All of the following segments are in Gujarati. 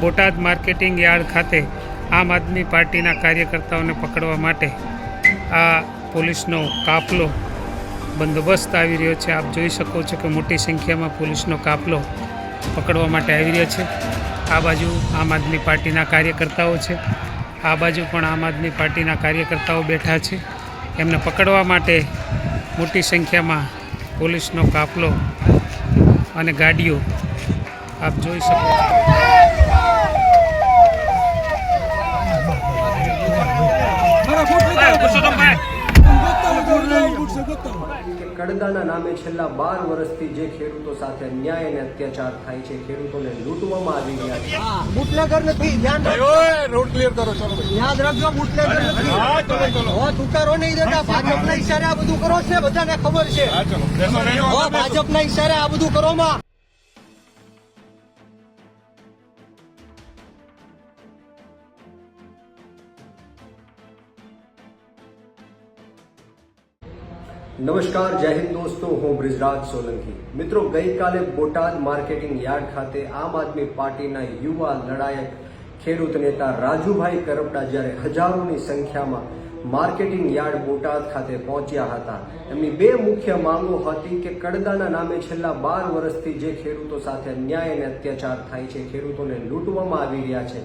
બોટાદ માર્કેટિંગ યાર્ડ ખાતે આમ આદમી પાર્ટીના કાર્યકર્તાઓને પકડવા માટે આ પોલીસનો કાફલો બંદોબસ્ત આવી રહ્યો છે. આપ જોઈ શકો છો કે મોટી સંખ્યામાં પોલીસનો કાફલો પકડવા માટે આવી રહ્યો છે. આ બાજુ આમ આદમી પાર્ટીના કાર્યકર્તાઓ છે. આ બાજુ પણ આમ આદમી પાર્ટીના કાર્યકર્તાઓ બેઠા છે. એમને પકડવા માટે મોટી સંખ્યામાં પોલીસનો કાફલો અને ગાડીઓ આપ જોઈ શકો છો કે કડદાના નામે છેલ્લા બાર વર્ષથી જે ખેડૂતો સાથે અન્યાય અને અત્યાચાર થાય છે ખેડૂતોને લૂંટવામાં આવી રહ્યા છે. બુટલેગર નથી ધ્યાન રાખજો. રોડ ક્લિયર કરો ચલો યાદ રાખજો બુટલેગર નથી. તુકારો નહીં દેતા ભાજપના ઈશારે આ બધું કરો છે બધાને ખબર છે. ભાજપના ઈશારે આ બધું કરો નમસ્કાર, જય હિન્દ દોસ્તો, હું બ્રિજરાજ સોલંકી. મિત્રો, ગઈકાલે બોટાદ માર્કેટિંગ યાર્ડ ખાતે આમ આદમી પાર્ટીના યુવા લડાયક ખેડૂત નેતા રાજુભાઈ કરપડા જ્યારે હજારોની સંખ્યામાં માર્કેટિંગ યાર્ડ બોટાદ ખાતે પહોંચ્યા હતા. એમની બે મુખ્ય માંગો હતી કે કડદાના નામે છેલ્લા બાર વર્ષથી જે ખેડૂતો સાથે અન્યાય અને અત્યાચાર થાય છે, ખેડૂતોને લૂંટવામાં આવી રહ્યા છે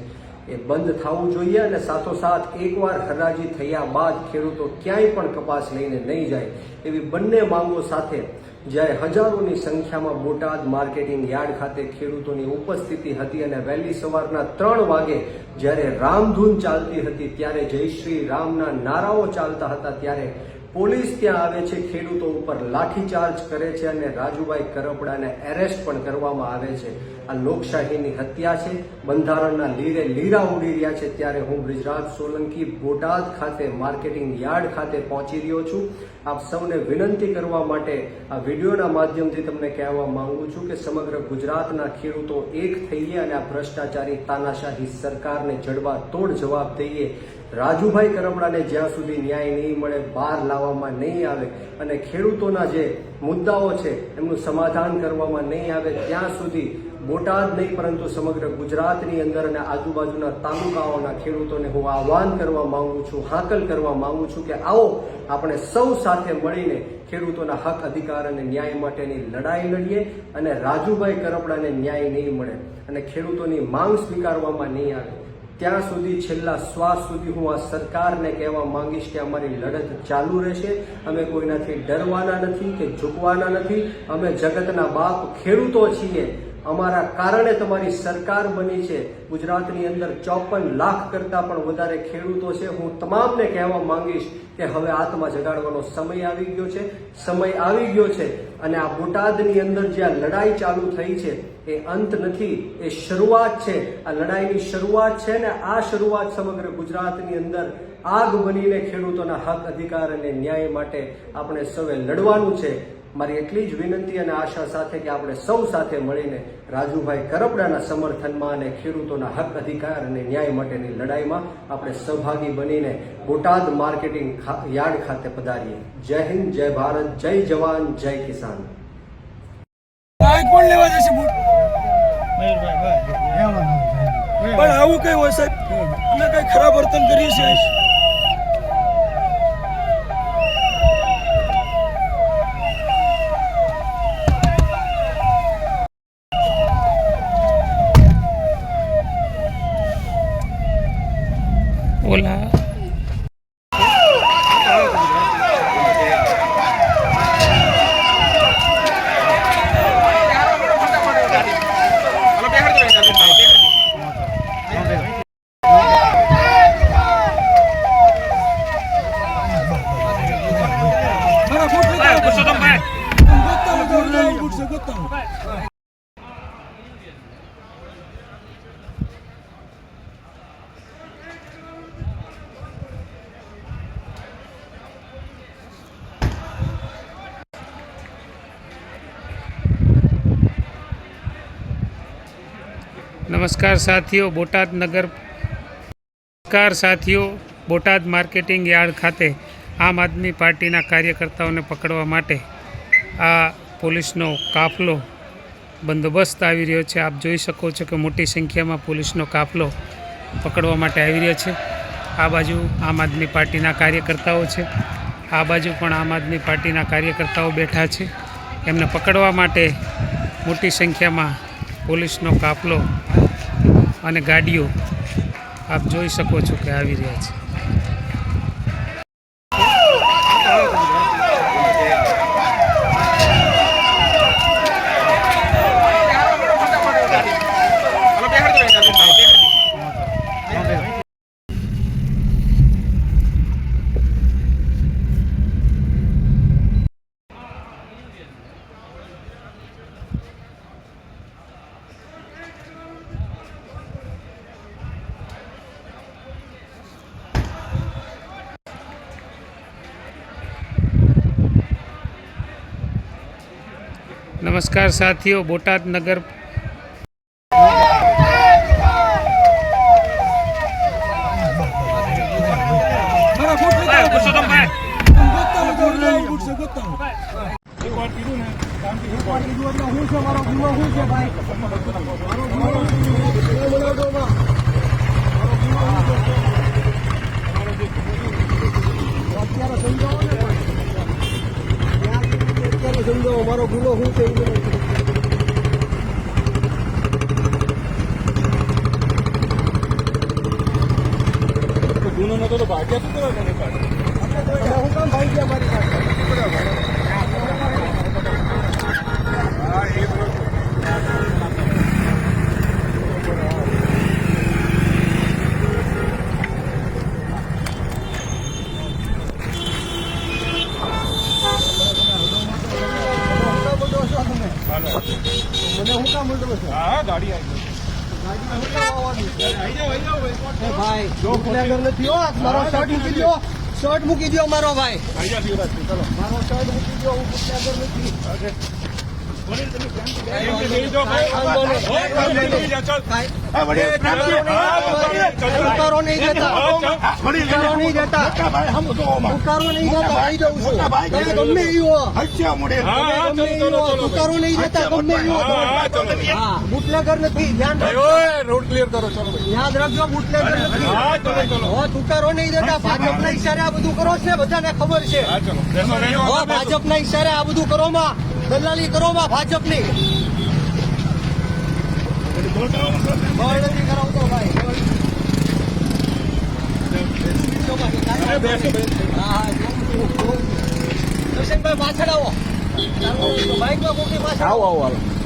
એ બંધ થવું જોઈએ અને સાથોસાથ એકવાર હરાજી થયા બાદ ખેડૂતો ક્યાંય પણ કપાસ લઈને નહીં જાય એવી બંને માંગો સાથે જ્યારે હજારોની સંખ્યામાં બોટાદ માર્કેટિંગ યાર્ડ ખાતે ખેડૂતોની ઉપસ્થિતિ હતી અને વહેલી સવારના ત્રણ વાગે જ્યારે રામધૂન ચાલતી હતી ત્યારે જય શ્રી રામના નારાઓ ચાલતા હતા ત્યારે પોલીસ ત્યાં આવે છે, ખેડૂતો ઉપર લાઠીચાર્જ કરે છે અને રાજુભાઈ કરપડાને એરેસ્ટ પણ કરવામાં આવે છે. આ લોકશાહીની હત્યા છે. બંધારણના લીરે લીરા ઉડી રહ્યા છે. ત્યારે હું બ્રિજરાજ સોલંકી બોટાદ ખાતે માર્કેટિંગ યાર્ડ ખાતે પહોંચી રહ્યો છું. આપ સૌને વિનંતી કરવા માટે આ વિડીયોના માધ્યમથી તમને કહેવા માંગુ છું કે સમગ્ર ગુજરાતના ખેડૂતો એક થઈએ અને આ ભ્રષ્ટાચારી તાનાશાહી સરકારને જડબા તોડ જવાબ દઈએ. રાજુભાઈ કરમડાને જ્યાં સુધી ન્યાય નહીં મળે બહાર લાવવામાં નહીં આવે અને ખેડૂતોના જે મુદ્દાઓ છે, એમનું સમાધાન કરવામાં નહીં આવે, ત્યાં સુધી બોટાદ નહીં, પરંતુ સમગ્ર ગુજરાતની અંદર અને આજુબાજુના તાલુકાઓના ખેડૂતોને હું આહવાન કરવા માંગુ છું, હાકલ કરવા માંગુ છું કે આવો આપણે સૌ સાથે મળીને ખેડૂતોના હક, અધિકાર અને ન્યાય માટેની લડાઈ લડીએ અને રાજુભાઈ કરપડાને ન્યાય નહીં મળે અને ખેડૂતોની માંગ સ્વીકારવામાં નહીં આવે. ત્યાં સુધી છેલ્લા શ્વાસ સુધી હું આ સરકારને કહેવા માંગીશ કે અમારી લડત ચાલુ રહેશે. અમે કોઈનાથી ડરવાના નથી કે ઝૂકવાના નથી. અમે જગતના બાપ ખેડૂતો છીએ. અમારા કારણે તમારી સરકાર બની છે. ગુજરાતની અંદર ચોપન લાખ કરતાં પણ વધારે ખેડૂતો છે. હું તમામને કહેવા માંગીશ કે હવે આત્મા જગાડવાનો સમય આવી ગયો છે. સમય આવી ગયો છે અને આ બોટાદની અંદર જે આ લડાઈ ચાલુ થઈ છે એ અંત નથી, એ શરૂઆત છે. આ લડાઈની શરૂઆત છે ને આ શરૂઆત સમગ્ર ગુજરાતની અંદર આગ બનીને ખેડૂતોના હક, અધિકાર અને ન્યાય માટે આપણે સૌએ લડવાનું છે. મારી એટલી જ વિનંતી અને આશા સાથે કે આપણે સૌ સાથે મળીને રાજુભાઈ કરપડાના સમર્થનમાં અને ખેડૂતોના હક અધિકાર અને ન્યાય માટેની લડાઈમાં આપણે સહભાગી બનીને બોટાદ માર્કેટિંગ યાર્ડ ખાતે પધારીએ. જય હિન્દ જય ભારત જય જવાન જય કિસાન. પણ આવું કઈ હોય સાહેબ? અમે કઈ ખરાબ વર્તન કરીએ છીએ? ઓલા મારા બુટ લેતા આવો. ગોતતા આવો, ગોતતા આવો, બુટ છે, ગોતતા આવો. નમસ્કાર સાથીઓ, બોટાદ નગર નમસ્કાર સાથીઓ, બોટાદ માર્કેટિંગ યાર્ડ ખાતે આમ આદમી પાર્ટીના કાર્યકર્તાઓને પકડવા માટે આ પોલીસનો કાફલો બંદોબસ્ત આવી રહ્યો છે. આપ જોઈ શકો છો કે મોટી સંખ્યામાં પોલીસનો કાફલો પકડવા માટે આવી રહ્યો છે. આ બાજુ આમ આદમી પાર્ટીના કાર્યકર્તાઓ છે. આ બાજુ પણ આમ આદમી પાર્ટીના કાર્યકર્તાઓ બેઠા છે. એમને પકડવા માટે મોટી સંખ્યામાં પોલીસનો કાફલો અને ગાડીઓ આપ જોઈ શકો છો કે આવી રહ્યા છે. નમસ્કાર સાથીઓ બોટાદ નગર શું છે? ગુનો બનાવજો એમાં. મારો ગુનો શું છે? અત્યારે સમજાવો ને ભાઈ. ત્યાં સુધી અત્યારે સમજાવો મારો ગુનો શું છે એ બનાવજો. ગુનો નતો તો ભાગ્યા શું કરવા તને પાછળ? તમે હું કામ ભાઈ ગયા મારી પાસે હા, એ બરોબર. એટલો બધો છો તમે મને હું કામ મળતો છે હા, હા, ગાડી આવી ગઈ. ગાડીમાં હું કામ આવવાનું છે આઈ જાઓ, આઈ જાઓ, ભાઈ. એ નથી હો મારો શર્ટ મૂકી દો શર્ટ મૂકી દો મારો ભાઈ. મારો શર્ટ મૂકી દો હું બુટલેગર નથી નહીં દેતા. નહીં દેતા નહીં દેતા કહી દઉં છું તમે ગમે હો નહીં દેતા ગમે હો બુટલેગર નથી ધ્યાન ભાઈ, રાખજો ઓય, રોડ ક્લિયર કરો ચલો યાદ રાખજો બુટલેગર નથી હા ચલો ચલો હો તુકારો નહીં દેતા ભાજપના ઈશારે આ બધું કરો છે બધાને ખબર છે ભાજપના ઈશારે આ બધું કરો. માં દલાલી કરો માં ભાજપની પાછળ આવો. બાઇકમાં મૂકી પાછળ આવો આવો.